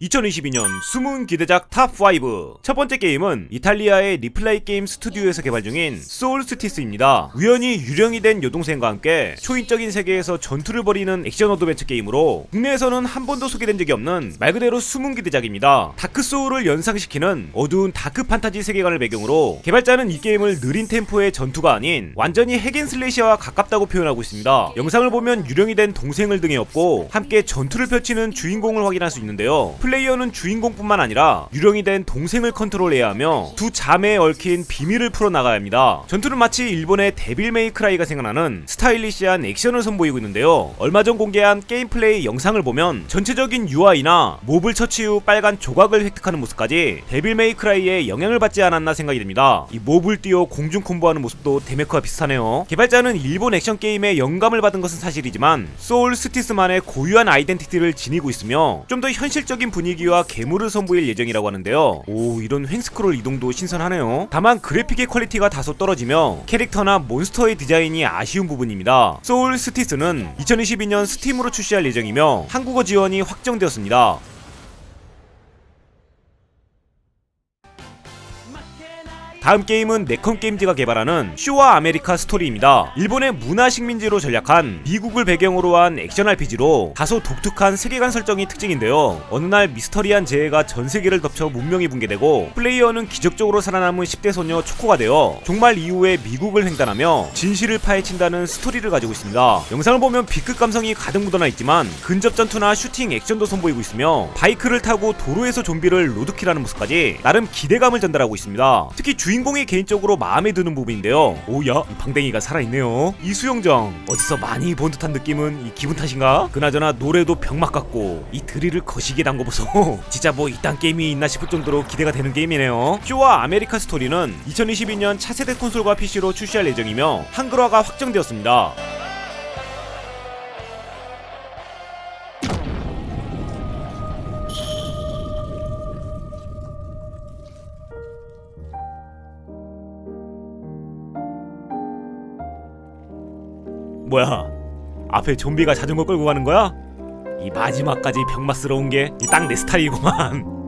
2022년 숨은 기대작 탑5 첫 번째 게임은 이탈리아의 리플라이 게임 스튜디오에서 개발 중인 소울스티스입니다. 우연히 유령이 된 여동생과 함께 초인적인 세계에서 전투를 벌이는 액션 어드벤처 게임으로 국내에서는 한 번도 소개된 적이 없는 말 그대로 숨은 기대작입니다. 다크 소울을 연상시키는 어두운 다크 판타지 세계관을 배경으로 개발자는 이 게임을 느린 템포의 전투가 아닌 완전히 핵앤슬래시와 가깝다고 표현하고 있습니다. 영상을 보면 유령이 된 동생을 등에 업고 함께 전투를 펼치는 주인공을 확인할 수 있는데요. 플레이어는 주인공뿐만 아니라 유령이 된 동생을 컨트롤해야 하며 두 자매에 얽힌 비밀을 풀어나가야 합니다. 전투는 마치 일본의 데빌 메이크라이가 생각나는 스타일리시한 액션을 선보이고 있는데요. 얼마 전 공개한 게임 플레이 영상을 보면 전체적인 UI나 몹을 처치 후 빨간 조각을 획득하는 모습까지 데빌 메이크라이의 영향을 받지 않았나 생각이 됩니다. 이 몹을 띄워 공중 콤보하는 모습도 데메크와 비슷하네요. 개발자는 일본 액션 게임에 영감을 받은 것은 사실이지만 소울 스티스만의 고유한 아이덴티티를 지니고 있으며 좀 더 현실적인 분위기와 괴물을 선보일 예정이라고 하는데요. 오 이런 횡스크롤 이동도 신선하네요. 다만 그래픽의 퀄리티가 다소 떨어지며 캐릭터나 몬스터의 디자인이 아쉬운 부분입니다. 소울 스티스는 2022년 스팀으로 출시할 예정이며 한국어 지원이 확정되었습니다. 다음 게임은 네컨 게임즈가 개발하는 슈와 아메리카 스토리입니다. 일본의 문화 식민지로 전략한 미국을 배경으로 한 액션 RPG로 다소 독특한 세계관 설정이 특징인데요. 어느 날 미스터리한 재해가 전 세계를 덮쳐 문명이 붕괴되고 플레이어는 기적적으로 살아남은 10대 소녀 초코가 되어 종말 이후에 미국을 횡단하며 진실을 파헤친다는 스토리를 가지고 있습니다. 영상을 보면 B급 감성이 가득 묻어나 있지만 근접 전투나 슈팅 액션도 선보이고 있으며 바이크를 타고 도로에서 좀비를 로드킬하는 모습까지 나름 기대감을 전달하고 있습니다. 특히 주인 공이 개인적으로 마음에 드는 부분인데요. 오야, 이 방댕이가 살아있네요. 이 수영장 어디서 많이 본 듯한 느낌은 이 기분 탓인가? 그나저나 노래도 병맛 같고 이 드릴을 거시기에 담궈 보소. 진짜 뭐 이딴 게임이 있나 싶을 정도로 기대가 되는 게임이네요. 쇼와 아메리카 스토리는 2022년 차세대 콘솔과 PC로 출시할 예정이며 한글화가 확정되었습니다. 뭐야? 앞에 좀비가 자전거 끌고 가는 거야? 이 마지막까지 병맛스러운 게 딱 내 스타일이구만.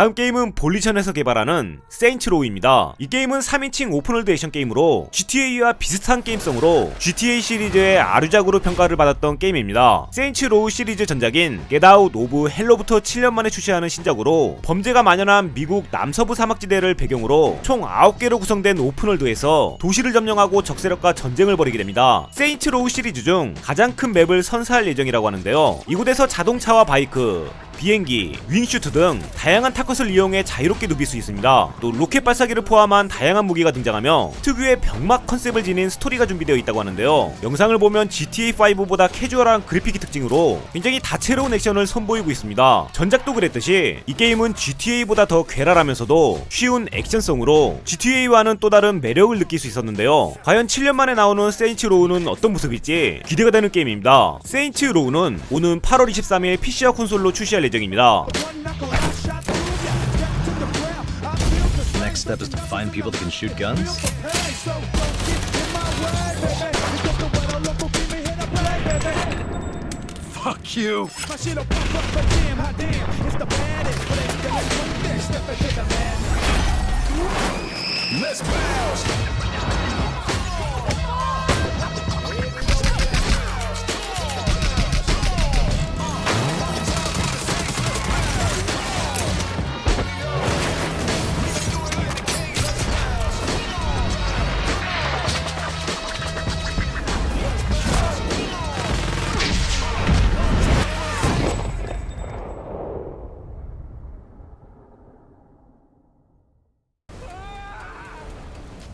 다음 게임은 볼리션에서 개발하는 세인츠로우입니다. 이 게임은 3인칭 오픈월드 액션 게임으로 GTA와 비슷한 게임성으로 GTA 시리즈의 아류작으로 평가를 받았던 게임입니다. 세인츠로우 시리즈 전작인 겟아웃 오브 헬로부터 7년 만에 출시하는 신작으로 범죄가 만연한 미국 남서부 사막지대를 배경으로 총 9개로 구성된 오픈월드에서 도시를 점령하고 적세력과 전쟁을 벌이게 됩니다. 세인츠로우 시리즈 중 가장 큰 맵을 선사할 예정이라고 하는데요. 이곳에서 자동차와 바이크, 비행기, 윙슈트 등 다양한 타컷을 이용해 자유롭게 누빌 수 있습니다. 또 로켓 발사기를 포함한 다양한 무기가 등장하며 특유의 병막 컨셉을 지닌 스토리가 준비되어 있다고 하는데요. 영상을 보면 GTA5보다 캐주얼한 그래픽이 특징으로 굉장히 다채로운 액션을 선보이고 있습니다. 전작도 그랬듯이 이 게임은 GTA보다 더 괴랄하면서도 쉬운 액션성으로 GTA와는 또 다른 매력을 느낄 수 있었는데요. 과연 7년 만에 나오는 세인츠 로우는 어떤 모습일지 기대가 되는 게임입니다. 세인츠 로우는 오는 8월 23일 PC와 콘솔로 출시할 예정입니다. Next step is to find people that can shoot guns. Fuck you! Let's bounce!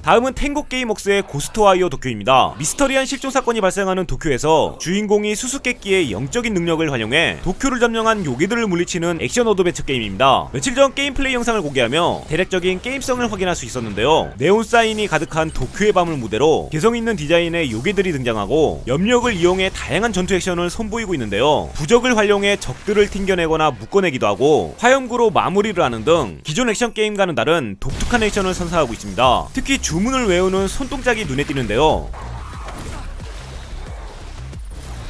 다음은 탱고 게임웍스의 고스트 와이어 도쿄입니다. 미스터리한 실종 사건이 발생하는 도쿄에서 주인공이 수수께끼의 영적인 능력을 활용해 도쿄를 점령한 요괴들을 물리치는 액션 어드벤처 게임입니다. 며칠 전 게임 플레이 영상을 공개하며 대략적인 게임성을 확인할 수 있었는데요. 네온 사인이 가득한 도쿄의 밤을 무대로 개성 있는 디자인의 요괴들이 등장하고 염력을 이용해 다양한 전투 액션을 선보이고 있는데요. 부적을 활용해 적들을 튕겨내거나 묶어내기도 하고 화염구로 마무리를 하는 등 기존 액션 게임과는 다른 독특한 액션을 선사하고 있습니다. 특히 주 문을 외우는 손동작이 눈에 띄는데요.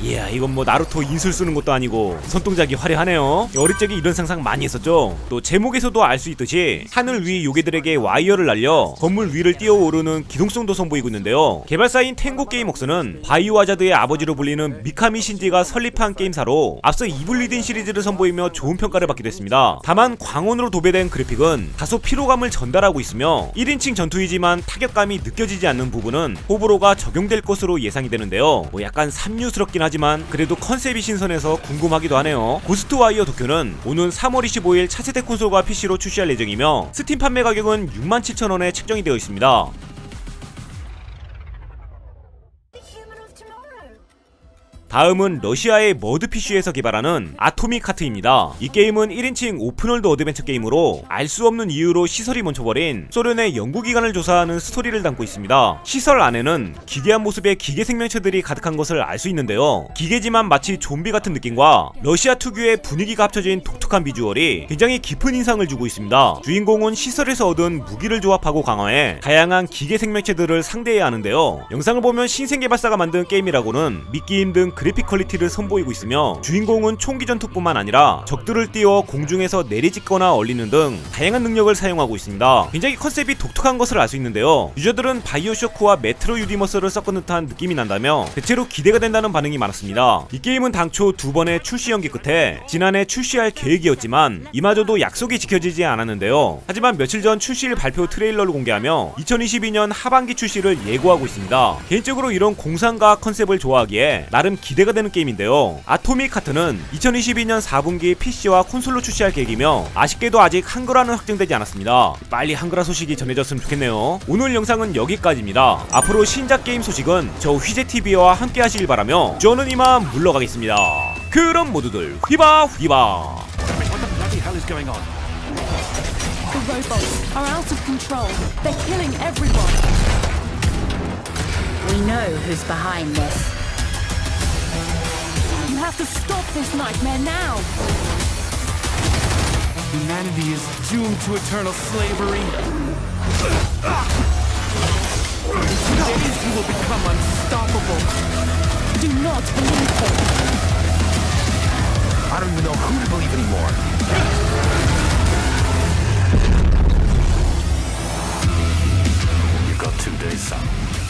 이야 이건 뭐 나루토 인술 쓰는 것도 아니고 손동작이 화려하네요. 어릴 적에 이런 상상 많이 했었죠? 또 제목에서도 알 수 있듯이 하늘 위 요괴들에게 와이어를 날려 건물 위를 뛰어오르는 기동성도 선보이고 있는데요. 개발사인 탱고 게임웍스는 바이오 하자드의 아버지로 불리는 미카미 신지가 설립한 게임사로 앞서 이블리딘 시리즈를 선보이며 좋은 평가를 받기도 했습니다. 다만 광원으로 도배된 그래픽은 다소 피로감을 전달하고 있으며 1인칭 전투이지만 타격감이 느껴지지 않는 부분은 호불호가 적용될 것으로 예상이 되는데요. 뭐 약간 삼류스럽긴 하지만 그래도 컨셉이 신선해서 궁금하기도 하네요. 고스트 와이어 도쿄는 오는 3월 25일 차세대 콘솔과 PC로 출시할 예정이며 스팀 판매 가격은 67,000원에 책정이 되어 있습니다 다음은 러시아의 머드 PC에서 개발하는 아토믹 카트입니다. 이 게임은 1인칭 오픈월드 어드벤처 게임으로 알 수 없는 이유로 시설이 멈춰버린 소련의 연구기관을 조사하는 스토리를 담고 있습니다. 시설 안에는 기괴한 모습의 기계 생명체들이 가득한 것을 알 수 있는데요. 기계지만 마치 좀비 같은 느낌과 러시아 특유의 분위기가 합쳐진 독특한 비주얼이 굉장히 깊은 인상을 주고 있습니다. 주인공은 시설에서 얻은 무기를 조합하고 강화해 다양한 기계 생명체들을 상대해야 하는데요. 영상을 보면 신생 개발사가 만든 게임이라고는 믿기 힘든 그 래픽 퀄리티를 선보이고 있으며 주인공은 총기 전투뿐만 아니라 적들을 띄워 공중에서 내리찍거나 얼리는 등 다양한 능력을 사용하고 있습니다. 굉장히 컨셉이 독특한 것을 알 수 있는데요. 유저들은 바이오쇼크와 메트로 유디머스를 섞은 듯한 느낌이 난다며 대체로 기대가 된다는 반응이 많았습니다. 이 게임은 당초 두 번의 출시 연기 끝에 지난해 출시할 계획이었지만 이마저도 약속이 지켜지지 않았는데요. 하지만 며칠 전 출시일 발표 트레일러를 공개하며 2022년 하반기 출시를 예고하고 있습니다. 개인적으로 이런 공상과학 컨셉을 좋아하기에 나름 기 대가 되는 게임인데요. 아토믹 카트는 2022년 4분기 PC와 콘솔로 출시할 계획이며 아쉽게도 아직 한글화는 확정되지 않았습니다. 빨리 한글화 소식이 전해졌으면 좋겠네요. 오늘 영상은 여기까지입니다. 앞으로 신작 게임 소식은 저 휘재TV와 함께 하시길 바라며 저는 이만 물러가겠습니다. 그럼 모두들 휘바 휘바 The robots are out of control. They're killing everyone. We know who's behind this. have to stop this nightmare now! Humanity is doomed to eternal slavery. In two Days you will become unstoppable. Do not believe her. I don't even know who to believe anymore. You've got two days, son.